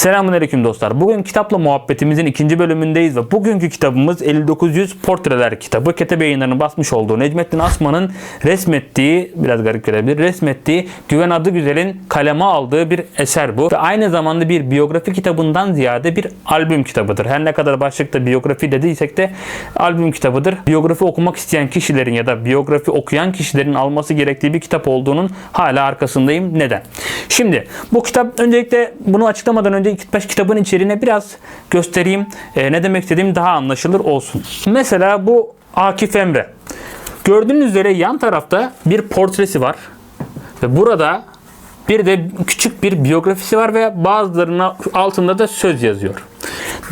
Selamünaleyküm dostlar. Bugün kitapla muhabbetimizin ikinci bölümündeyiz ve bugünkü kitabımız 5900 Portreler kitabı. Ketebe yayınlarının basmış olduğu Necmettin Asman'ın resmettiği, biraz garip gelebilir, resmettiği Güven Adı Güzel'in kaleme aldığı bir eser bu. Ve aynı zamanda bir biyografi kitabından ziyade bir albüm kitabıdır. Her ne kadar başlıkta biyografi dediysek de albüm kitabıdır. Biyografi okumak isteyen kişilerin ya da biyografi okuyan kişilerin alması gerektiği bir kitap olduğunun hala arkasındayım. Neden? Şimdi bu kitap öncelikle bunu açıklamadan önce ilk baş kitabın içeriğine biraz göstereyim. Ee, ne demek istediğim daha anlaşılır olsun. Mesela bu Akif Emre. Gördüğünüz üzere yan tarafta bir portresi var. Ve burada bir de küçük bir biyografisi var ve bazılarının altında da söz yazıyor.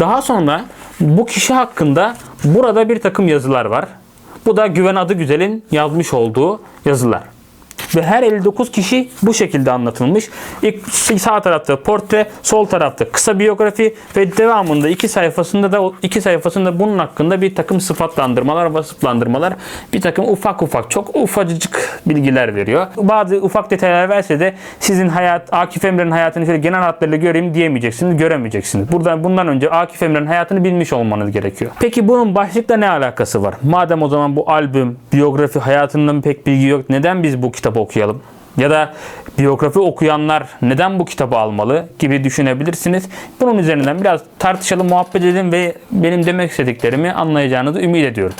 Daha sonra bu kişi hakkında burada bir takım yazılar var. Bu da Güven Adı Güzel'in yazmış olduğu yazılar. Ve her 59 kişi bu şekilde anlatılmış. İlk sağ tarafta portre, sol tarafta kısa biyografi ve devamında iki sayfasında da iki sayfasında bunun hakkında bir takım sıfatlandırmalar, vasıflandırmalar, bir takım ufak ufak çok ufacık bilgiler veriyor. Bazı ufak detaylar verse de sizin hayat Akif Emre'nin hayatını şöyle genel hatlarıyla göreyim diyemeyeceksiniz, göremeyeceksiniz. Buradan bundan önce Akif Emre'nin hayatını bilmiş olmanız gerekiyor. Peki bunun başlıkla ne alakası var? Madem o zaman bu albüm, biyografi hayatından pek bilgi yok. Neden biz bu kitabı okuyalım? Ya da biyografi okuyanlar neden bu kitabı almalı gibi düşünebilirsiniz. Bunun üzerinden biraz tartışalım, muhabbet edelim ve benim demek istediklerimi anlayacağınızı ümit ediyorum.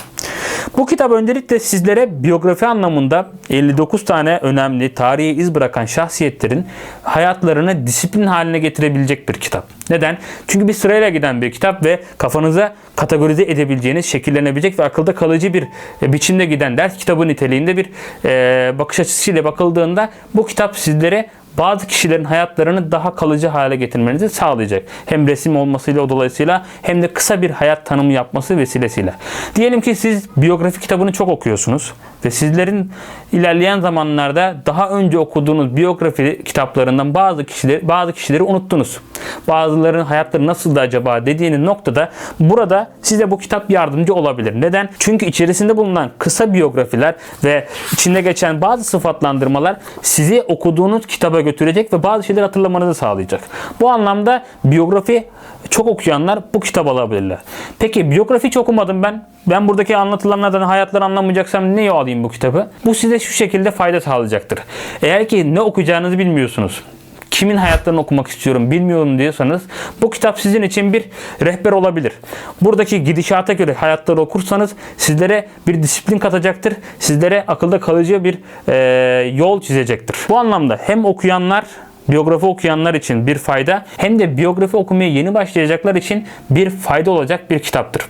Bu kitap öncelikle sizlere biyografi anlamında 59 tane önemli tarihi iz bırakan şahsiyetlerin hayatlarını disiplin haline getirebilecek bir kitap. Neden? Çünkü bir sırayla giden bir kitap ve kafanıza kategorize edebileceğiniz, şekillenebilecek ve akılda kalıcı bir e, biçimde giden ders kitabı niteliğinde bir e, bakış açısıyla bakıldığında bu kitap sizlere bazı kişilerin hayatlarını daha kalıcı hale getirmenizi sağlayacak. Hem resim olmasıyla dolayısıyla hem de kısa bir hayat tanımı yapması vesilesiyle. Diyelim ki siz biyografi kitabını çok okuyorsunuz ve sizlerin ilerleyen zamanlarda daha önce okuduğunuz biyografi kitaplarından bazı kişileri bazı kişileri unuttunuz. Bazılarının hayatları nasıldı acaba dediğiniz noktada burada size bu kitap yardımcı olabilir. Neden? Çünkü içerisinde bulunan kısa biyografiler ve içinde geçen bazı sıfatlandırmalar sizi okuduğunuz kitaba götürecek ve bazı şeyleri hatırlamanızı sağlayacak. Bu anlamda biyografi çok okuyanlar bu kitap alabilirler. Peki biyografi hiç okumadım ben. Ben buradaki anlatılanlardan hayatları anlamayacaksam niye alayım bu kitabı? Bu size şu şekilde fayda sağlayacaktır. Eğer ki ne okuyacağınızı bilmiyorsunuz kimin hayatlarını okumak istiyorum bilmiyorum diyorsanız bu kitap sizin için bir rehber olabilir. Buradaki gidişata göre hayatları okursanız sizlere bir disiplin katacaktır. Sizlere akılda kalıcı bir e, yol çizecektir. Bu anlamda hem okuyanlar biyografi okuyanlar için bir fayda hem de biyografi okumaya yeni başlayacaklar için bir fayda olacak bir kitaptır.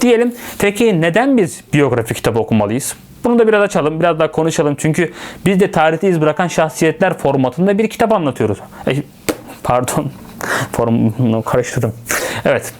Diyelim peki neden biz biyografi kitabı okumalıyız? Bunu da biraz açalım, biraz daha konuşalım. Çünkü biz de tarihte iz bırakan şahsiyetler formatında bir kitap anlatıyoruz. E, pardon, formu karıştırdım. Evet.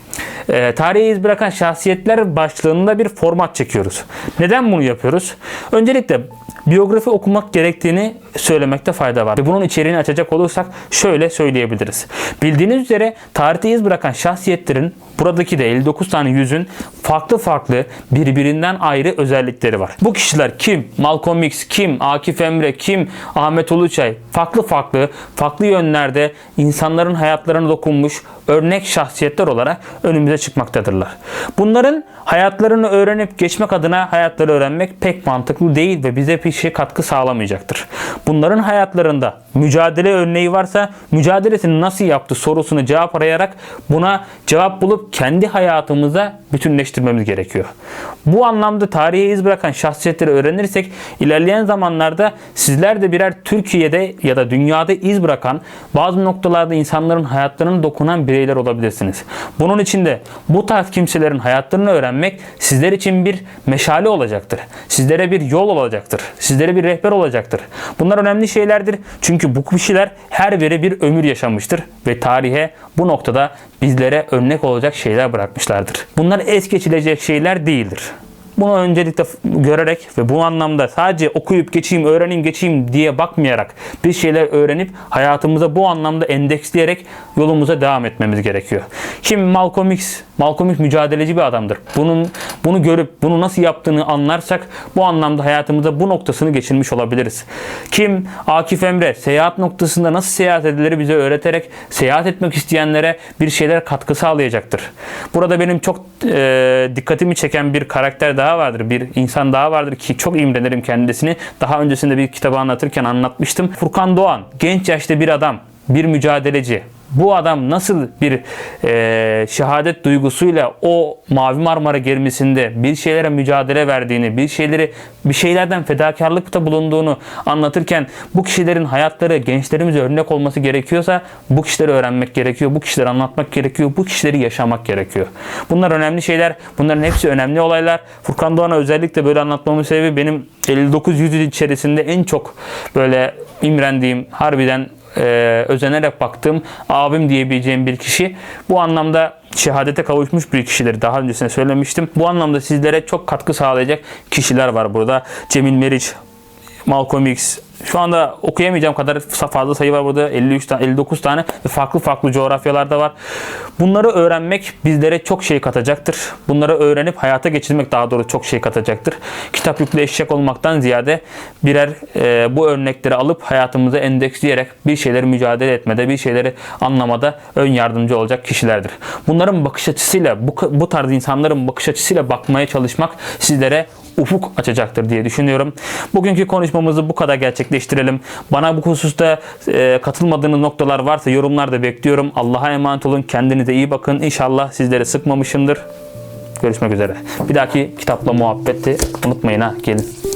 E, tarihe iz bırakan şahsiyetler başlığında bir format çekiyoruz. Neden bunu yapıyoruz? Öncelikle biyografi okumak gerektiğini söylemekte fayda var. Ve bunun içeriğini açacak olursak şöyle söyleyebiliriz. Bildiğiniz üzere tarihte iz bırakan şahsiyetlerin buradaki de 59 tane yüzün farklı farklı birbirinden ayrı özellikleri var. Bu kişiler kim? Malcolm X, kim? Akif Emre, kim? Ahmet Uluçay. Farklı farklı, farklı yönlerde insanların hayatlarına dokunmuş örnek şahsiyetler olarak önümüze çıkmaktadırlar. Bunların hayatlarını öğrenip geçmek adına hayatları öğrenmek pek mantıklı değil ve bize bir şey katkı sağlamayacaktır. Bunların hayatlarında mücadele örneği varsa mücadelesini nasıl yaptı sorusunu cevap arayarak buna cevap bulup kendi hayatımıza bütünleştirmemiz gerekiyor. Bu anlamda tarihe iz bırakan şahsiyetleri öğrenirsek ilerleyen zamanlarda sizler de birer Türkiye'de ya da dünyada iz bırakan bazı noktalarda insanların hayatlarına dokunan bireyler olabilirsiniz. Bunun için de bu tarz kimselerin hayatlarını öğrenmek sizler için bir meşale olacaktır. Sizlere bir yol olacaktır. Sizlere bir rehber olacaktır. Bunlar önemli şeylerdir. Çünkü bu kişiler her biri bir ömür yaşamıştır ve tarihe bu noktada bizlere örnek olacak şeyler bırakmışlardır. Bunlar es geçilecek şeyler değildir. Bunu öncelikle görerek ve bu anlamda sadece okuyup geçeyim, öğreneyim, geçeyim diye bakmayarak bir şeyler öğrenip hayatımıza bu anlamda endeksleyerek yolumuza devam etmemiz gerekiyor. Şimdi Malcolm X Malcolm X mücadeleci bir adamdır. Bunun bunu görüp bunu nasıl yaptığını anlarsak bu anlamda hayatımıza bu noktasını geçirmiş olabiliriz. Kim? Akif Emre seyahat noktasında nasıl seyahat edilir bize öğreterek seyahat etmek isteyenlere bir şeyler katkı sağlayacaktır. Burada benim çok e, dikkatimi çeken bir karakter daha vardır. Bir insan daha vardır ki çok imrenirim kendisini. Daha öncesinde bir kitabı anlatırken anlatmıştım. Furkan Doğan genç yaşta bir adam, bir mücadeleci. Bu adam nasıl bir e, şehadet duygusuyla o Mavi Marmara gemisinde bir şeylere mücadele verdiğini, bir şeyleri bir şeylerden fedakarlıkta bulunduğunu anlatırken bu kişilerin hayatları gençlerimize örnek olması gerekiyorsa bu kişileri öğrenmek gerekiyor, bu kişileri anlatmak gerekiyor, bu kişileri yaşamak gerekiyor. Bunlar önemli şeyler. Bunların hepsi önemli olaylar. Furkan Doğan'a özellikle böyle anlatmamın sebebi benim 59 yüz içerisinde en çok böyle imrendiğim, harbiden e, özenerek baktığım abim diyebileceğim bir kişi. Bu anlamda şehadete kavuşmuş bir kişidir. Daha öncesinde söylemiştim. Bu anlamda sizlere çok katkı sağlayacak kişiler var burada. Cemil Meriç, Malcolm X. Şu anda okuyamayacağım kadar fazla sayı var burada. 53 tane, 59 tane ve farklı farklı coğrafyalarda var. Bunları öğrenmek bizlere çok şey katacaktır. Bunları öğrenip hayata geçirmek daha doğrusu çok şey katacaktır. Kitap yüklü eşek olmaktan ziyade birer e, bu örnekleri alıp hayatımıza endeksleyerek bir şeyleri mücadele etmede, bir şeyleri anlamada ön yardımcı olacak kişilerdir. Bunların bakış açısıyla, bu, bu tarz insanların bakış açısıyla bakmaya çalışmak sizlere ufuk açacaktır diye düşünüyorum. Bugünkü konuşmamızı bu kadar gerçekleştirelim. Bana bu hususta e, katılmadığınız noktalar varsa yorumlarda bekliyorum. Allah'a emanet olun. Kendinize iyi bakın. İnşallah sizleri sıkmamışımdır. Görüşmek üzere. Bir dahaki kitapla muhabbeti unutmayın ha. Gelin.